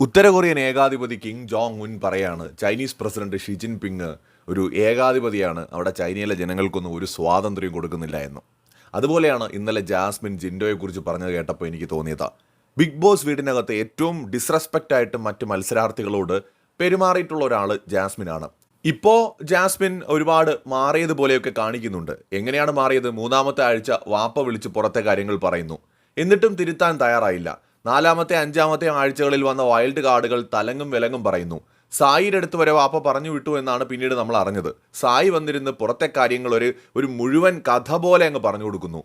ഉത്തര Korean ഏകാധിപതി Kim Jong Un പറയാണ് Chinese president Xi ജിൻ ping ഒരു ഏകാധിപതിയാണ്. അവിടെ ചൈനയിലെ ജനങ്ങൾക്കൊന്നും ഒരു സ്വാതന്ത്ര്യം കൊടുക്കുന്നില്ല എന്ന്. അതുപോലെയാണ് ഇന്നലെ ജാസ്മിൻ ജിൻഡോയെക്കുറിച്ച് പറഞ്ഞത് കേട്ടപ്പോൾ എനിക്ക് തോന്നിയത്. ബിഗ് ബോസ് വീടിനകത്ത് ഏറ്റവും ഡിസ്റെസ്പെക്റ്റ് ആയിട്ട് മറ്റ് മത്സരാർത്ഥികളോട് പെരുമാറിയിട്ടുള്ള ഒരാൾ ജാസ്മിനാണ്. ഇപ്പോൾ ജാസ്മിൻ ഒരുപാട് മാറിയതുപോലെയൊക്കെ കാണിക്കുന്നുണ്ട്. എങ്ങനെയാണ് മാറിയത്? മൂന്നാമത്തെ ആഴ്ച വാപ്പ വിളിച്ച് പുറത്തെ കാര്യങ്ങൾ പറയുന്നു. എന്നിട്ടും തിരുത്താൻ തയ്യാറായില്ല. നാലാമത്തെ അഞ്ചാമത്തെ ആഴ്ചകളിൽ വന്ന വൈൽഡ് കാർഡുകൾ തലങ്ങും വിലങ്ങും പറയുന്നു. സായിയുടെ അടുത്ത് വരെ വാപ്പ പറഞ്ഞു വിട്ടു എന്നാണ് പിന്നീട് നമ്മൾ അറിഞ്ഞത്. സായി വന്നിരുന്ന് പുറത്തെ കാര്യങ്ങൾ ഒരു ഒരു മുഴുവൻ കഥ പോലെ അങ്ങ് പറഞ്ഞു കൊടുക്കുന്നു.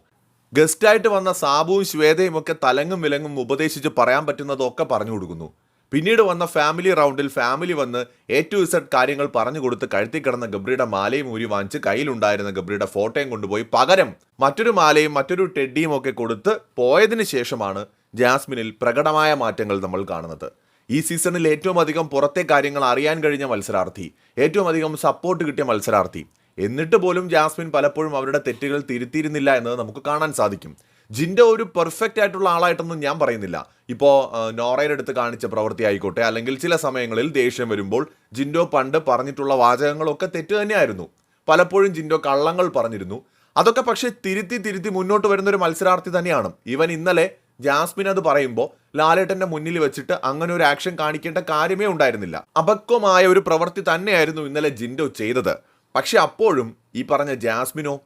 ഗസ്റ്റായിട്ട് വന്ന സാബുവും ശ്വേതയും ഒക്കെ തലങ്ങും വിലങ്ങും ഉപദേശിച്ച് പറയാൻ പറ്റുന്നതൊക്കെ പറഞ്ഞു കൊടുക്കുന്നു. പിന്നീട് വന്ന ഫാമിലി റൗണ്ടിൽ ഫാമിലി വന്ന് എ ടു ഇസഡ് കാര്യങ്ങൾ പറഞ്ഞു കൊടുത്ത് കഴുത്തി കിടന്ന ഗബ്രിയുടെ മാലയും ഊരി വാങ്ങിച്ച് കയ്യിലുണ്ടായിരുന്ന ഗബ്രിയുടെ ഫോട്ടോയും കൊണ്ടുപോയി പകരം മറ്റൊരു മാലയും മറ്റൊരു ടെഡിയും ഒക്കെ കൊടുത്ത് പോയതിന് ശേഷമാണ് ജാസ്മിനിൽ പ്രകടമായ മാറ്റങ്ങൾ നമ്മൾ കാണുന്നത്. ഈ സീസണിൽ ഏറ്റവും അധികം പുറത്തെ കാര്യങ്ങൾ അറിയാൻ കഴിഞ്ഞ മത്സരാർത്ഥി ഏറ്റവും അധികം സപ്പോർട്ട് കിട്ടിയ മത്സരാർത്ഥി. എന്നിട്ട് പോലും ജാസ്മിൻ പലപ്പോഴും അവരുടെ തെറ്റുകൾ തിരുത്തിയിരുന്നില്ല എന്നത് നമുക്ക് കാണാൻ സാധിക്കും. ജിന്റെ ഒരു പെർഫെക്റ്റ് ആയിട്ടുള്ള ആളായിട്ടൊന്നും ഞാൻ പറയുന്നില്ല. ഇപ്പോൾ നോറയുടെ അടുത്ത് കാണിച്ച പ്രവൃത്തി ആയിക്കോട്ടെ അല്ലെങ്കിൽ ചില സമയങ്ങളിൽ ദേഷ്യം വരുമ്പോൾ ജിൻഡോ പണ്ട് പറഞ്ഞിട്ടുള്ള വാചകങ്ങളൊക്കെ തെറ്റ് തന്നെയായിരുന്നു. പലപ്പോഴും ജിൻഡോ കള്ളങ്ങൾ പറഞ്ഞിരുന്നു. അതൊക്കെ പക്ഷേ തിരുത്തി തിരുത്തി മുന്നോട്ട് വരുന്ന ഒരു മത്സരാർത്ഥി തന്നെയാണ്. ഇവൻ ഇന്നലെ ജാസ്മിൻ അത് പറയുമ്പോൾ ലാലേട്ടന്റെ മുന്നിൽ വെച്ചിട്ട് അങ്ങനെ ഒരു ആക്ഷൻ കാണിക്കേണ്ട കാര്യമേ ഉണ്ടായിരുന്നില്ല. അപക്വമായ ഒരു പ്രവൃത്തി തന്നെയായിരുന്നു ഇന്നലെ ജിൻഡോ ചെയ്തത്. പക്ഷെ അപ്പോഴും ഈ പറഞ്ഞ ജാസ്മിനോ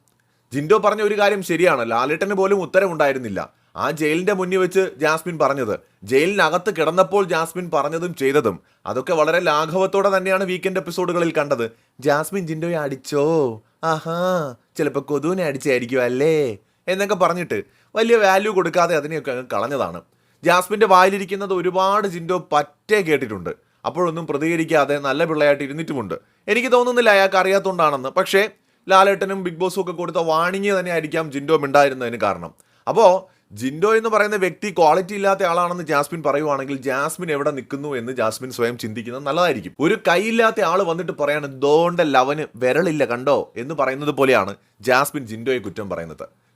ജിൻഡോ പറഞ്ഞ ഒരു കാര്യം ശരിയാണ് ലാലേട്ടന് പോലും ഉത്തരവുണ്ടായിരുന്നില്ല. ആ ജയിലിന്റെ മുന്നിൽ വെച്ച് ജാസ്മിൻ പറഞ്ഞത് ജയിലിനകത്ത് കിടന്നപ്പോൾ ജാസ്മിൻ പറഞ്ഞതും ചെയ്തതും. അതൊക്കെ വളരെ ലാഘവത്തോടെ തന്നെയാണ് വീക്കെൻഡ് എപ്പിസോഡുകളിൽ കണ്ടത്. ജാസ്മിൻ ജിൻഡോയെ അടിച്ചോ? ആഹാ ചിലപ്പോൾ കൊതുവിനെ അടിച്ചായിരിക്കും അല്ലേ? എന്നൊക്കെ പറഞ്ഞിട്ട് വലിയ വാല്യൂ കൊടുക്കാതെ അതിനെയൊക്കെ കളഞ്ഞതാണ്. ജാസ്മിന്റെ വായിലിരിക്കുന്നത് ഒരുപാട് ജിൻഡോ പറ്റേ കേട്ടിട്ടുണ്ട്. അപ്പോഴൊന്നും പ്രതികരിക്കാതെ നല്ല പിള്ളയായിട്ട് ഇരുന്നിട്ടുമുണ്ട്. എനിക്ക് തോന്നുന്നില്ല അയാൾക്ക് അറിയാത്തതുകൊണ്ടാണെന്ന് പക്ഷേ ലാലേട്ടനും ബിഗ് ബോസും ഒക്കെ കൊടുത്ത വാണിങ്ങി തന്നെ ആയിരിക്കാം ജിൻഡോ മിണ്ടായിരുന്നതിന് കാരണം. അപ്പോൾ ജിൻഡോ എന്ന് പറയുന്ന വ്യക്തി ക്വാളിറ്റി ഇല്ലാത്ത ആളാണെന്ന് ജാസ്മിൻ പറയുവാണെങ്കിൽ ജാസ്മിൻ എവിടെ നിൽക്കുന്നു എന്ന് ജാസ്മിൻ സ്വയം ചിന്തിക്കുന്നത് നല്ലതായിരിക്കും. ഒരു കൈയില്ലാത്ത ആൾ വന്നിട്ട് പറയാണ് ദോണ്ട ലവന് വിരളില്ല കണ്ടോ? എന്ന് പറയുന്നത് പോലെയാണ് ജാസ്മിൻ ജിൻഡോയെ കുറ്റം പറയുന്നത്.